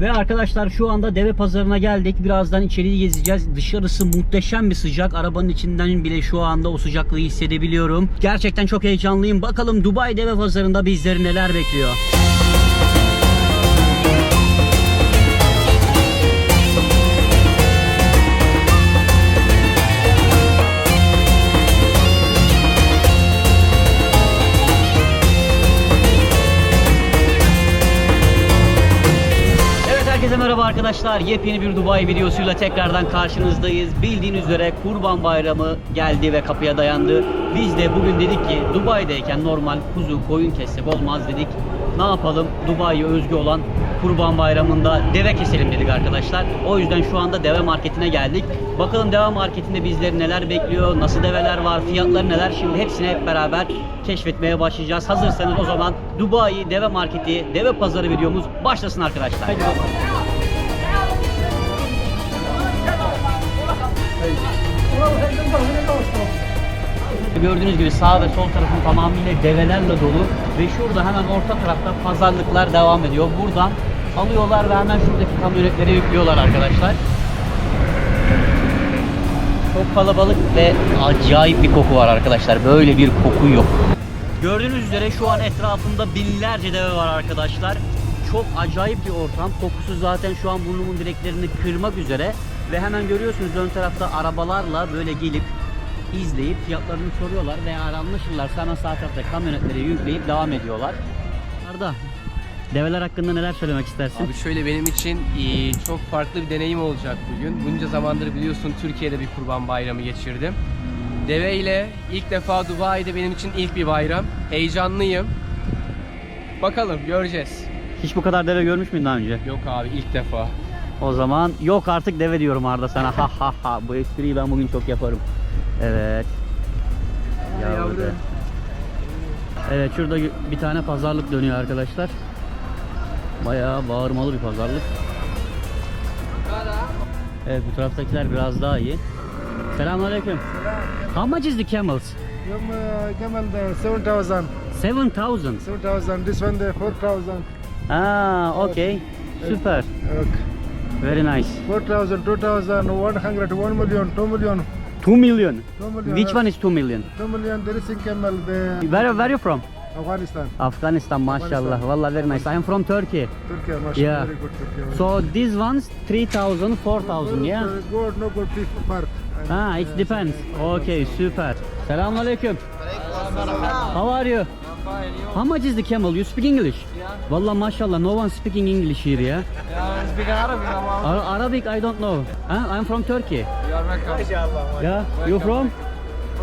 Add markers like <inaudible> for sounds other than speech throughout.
Ve arkadaşlar şu anda deve pazarına geldik. Birazdan içeriği gezeceğiz. Dışarısı muhteşem bir sıcak. Arabanın içinden bile şu anda o sıcaklığı hissedebiliyorum. Gerçekten çok heyecanlıyım. Bakalım Dubai deve pazarında bizleri neler bekliyor. Arkadaşlar. Yepyeni bir Dubai videosuyla tekrardan karşınızdayız. Bildiğiniz üzere Kurban Bayramı geldi ve kapıya dayandı. Biz de bugün dedik ki Dubai'deyken normal kuzu, koyun kessek olmaz dedik. Ne yapalım? Dubai'ye özgü olan Kurban Bayramı'nda deve keselim dedik arkadaşlar. O yüzden şu anda deve marketine geldik. Bakalım deve marketinde bizleri neler bekliyor, nasıl develer var, fiyatları neler şimdi hepsini hep beraber keşfetmeye başlayacağız. Hazırsanız o zaman Dubai Deve Marketi, Deve Pazarı videomuz başlasın arkadaşlar. Gördüğünüz gibi sağ ve sol tarafın tamamıyla develerle dolu ve şurada hemen orta tarafta pazarlıklar devam ediyor. Buradan alıyorlar ve hemen şuradaki kamyonetlere yüklüyorlar arkadaşlar. Çok kalabalık ve acayip bir koku var arkadaşlar. Böyle bir koku yok. Gördüğünüz üzere şu an etrafımda binlerce deve var arkadaşlar. Çok acayip bir ortam. Kokusu zaten şu an burnumun direklerini kırmak üzere. Ve hemen görüyorsunuz ön tarafta arabalarla böyle gelip izleyip fiyatlarını soruyorlar ve eğer anlaşırlarsa hemen sağ tarafta kamyonetlere yükleyip devam ediyorlar. Arda, develer hakkında neler söylemek istersin? Abi şöyle benim için eee, çok farklı bir deneyim olacak bugün. Bunca zamandır biliyorsun Türkiye'de bir kurban bayramı geçirdim. Deve ile ilk defa Dubai'de benim için ilk bir bayram. Heyecanlıyım. Bakalım göreceğiz. Hiç bu kadar deve görmüş müydün daha önce? Yok abi ilk defa. O zaman yok artık deve diyorum Arda sana. Ha ha ha. Bu espriyi ben bugün çok yaparım. Evet. Yavru. Evet şurada bir tane pazarlık dönüyor arkadaşlar. Bayağı bağırmalı bir pazarlık. Evet bu taraftakiler biraz daha iyi. Selamünaleyküm. How much is the camels? Yum, uh, camel the 7000. 7000. 7000. This one the 4000. Ah, okay. Süper. Okay. Very nice. 4000, 2000, 100, 1 million, 2 million. 2 million. 2 million. Which one is 2 million? 2 million. There is in camel. The Where, where are you from? Afghanistan. Afghanistan maşallah. Vallahi very nice. I am from Turkey. Turkey. Mashallah. Yeah. Very good Turkey. So these ones 3000, 4000 yeah? Good. No good part. Ah, it depends. Okay, süper. Selamünaleyküm. How are you? How much is the camel? You speak English? Vallahi maşallah no one speaking English here yeah. Ar- Arabic I don't know. Huh? I'm from Turkey. Yeah, you from?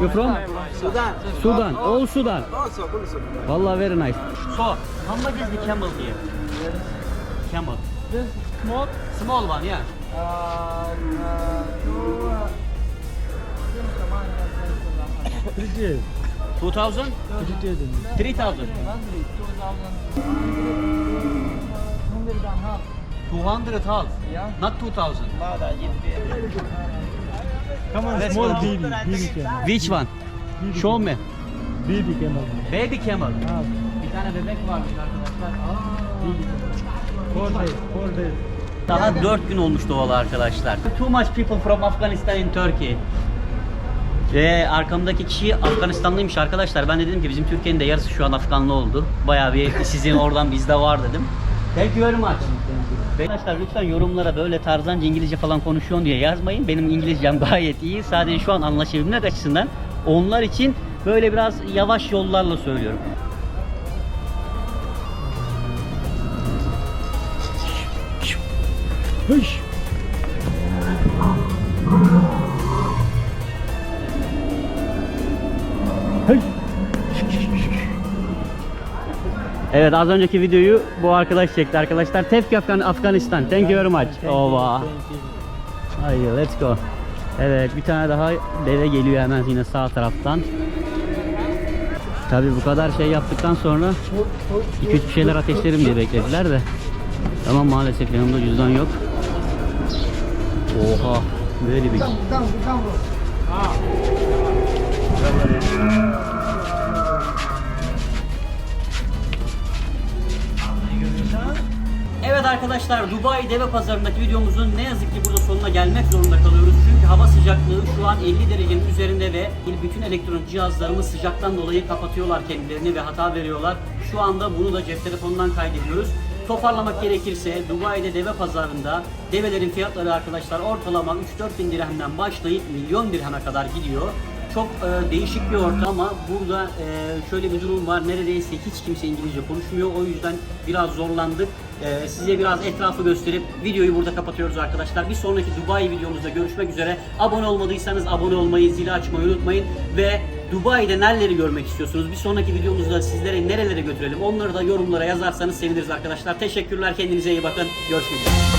You from? Sudan. Sudan. All Sudan. Vallahi very nice. So, how much is the camel here? Camel. This small, Small one, yeah. uh, uh, two, uh, 2000? 3000. 200 half. Yeah. Not 2000. Come on, Let's small go. baby. Baby camel. Which one? Show me. Baby camel. Baby camel. Ah, Bir tane bebek varmış arkadaşlar. baby camel. Four days. Four days. Daha 4 gün olmuş doğalı arkadaşlar. Too much people from Afghanistan in Turkey. Ve arkamdaki kişi Afganistanlıymış arkadaşlar. Ben de dedim ki bizim Türkiye'nin de yarısı şu an Afganlı oldu. Bayağı bir sizin oradan bizde var dedim. Thank you very much. Arkadaşlar lütfen yorumlara böyle tarzanca İngilizce falan konuşuyorsun diye yazmayın. Benim İngilizcem <laughs> gayet iyi. Sadece şu an anlaşabilmek açısından onlar için böyle biraz yavaş yollarla söylüyorum. Hış. Evet az önceki videoyu bu arkadaş çekti arkadaşlar. Tepki Afgan Afganistan. Thank you very much. Ova. Haydi let's go. Evet bir tane daha deve geliyor hemen yine sağ taraftan. Tabi bu kadar şey yaptıktan sonra 2-3 bir şeyler ateşlerim diye beklediler de. Tamam maalesef yanımda cüzdan yok. Oha böyle bir Evet arkadaşlar Dubai deve pazarındaki videomuzun ne yazık ki burada sonuna gelmek zorunda kalıyoruz. Çünkü hava sıcaklığı şu an 50 derecenin üzerinde ve bütün elektronik cihazlarımız sıcaktan dolayı kapatıyorlar kendilerini ve hata veriyorlar. Şu anda bunu da cep telefonundan kaydediyoruz. Toparlamak gerekirse Dubai'de deve pazarında develerin fiyatları arkadaşlar ortalama 3-4 bin dirhemden başlayıp milyon dirheme kadar gidiyor. Çok e, değişik bir ortam ama burada e, şöyle bir durum var. Neredeyse hiç kimse İngilizce konuşmuyor. O yüzden biraz zorlandık. E, size biraz etrafı gösterip videoyu burada kapatıyoruz arkadaşlar. Bir sonraki Dubai videomuzda görüşmek üzere. Abone olmadıysanız abone olmayı, zili açmayı unutmayın. Ve Dubai'de nereleri görmek istiyorsunuz? Bir sonraki videomuzda sizlere nerelere götürelim? Onları da yorumlara yazarsanız seviniriz arkadaşlar. Teşekkürler. Kendinize iyi bakın. Görüşmek üzere.